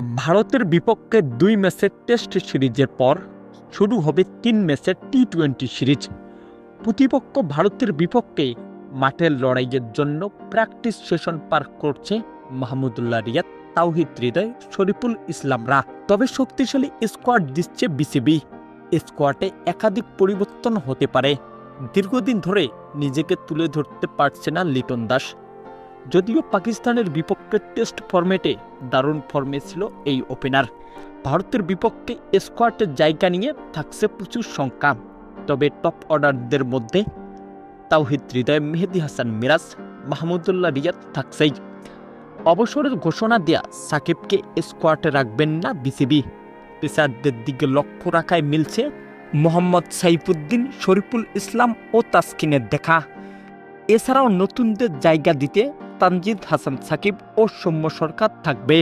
ভারতের বিপক্ষে দুই ম্যাচের টেস্ট সিরিজের পর শুরু হবে তিন ম্যাচের টি টোয়েন্টি সিরিজ। প্রতিপক্ষ ভারতের বিপক্ষে মাঠের লড়াইয়ের জন্য প্র্যাকটিস সেশন পার করছে মাহমুদুল্লাহ রিয়াদ, তাওহিদ হৃদয়, শরীফুল ইসলামরা তবে শক্তিশালী স্কোয়াড দিচ্ছে বিসিবি। স্কোয়াডে একাধিক পরিবর্তন হতে পারে। দীর্ঘদিন ধরে নিজেকে তুলে ধরতে পারছে না লিটন দাস। যদিও পাকিস্তানের বিপক্ষে টেস্ট ফরম্যাটে দারুণ ফর্মে ছিল এই ওপেনার ভারতের বিপক্ষে স্কোয়াডের জায়গা নিয়ে থাকছে প্রচুর সংখ্যা তবে টপ অর্ডারদের মধ্যে তাওহিদ হৃদয়, মেহেদি হাসান মিরাজ, মাহমুদুল্লাহ রিয়াদ থাকছেই। অবসরের ঘোষণা দেয়া সাকিবকে স্কোয়াডে রাখবেন না বিসিবি। পেসারদের দিকে লক্ষ্য রাখায় মিলছে মোহাম্মদ সাইফুদ্দিন, শরীফুল ইসলাম ও তাসকিনের দেখা। এছাড়াও নতুনদের জায়গা দিতে তানজিদ হাসান সাকিব ও সৌম্য সরকার থাকবে।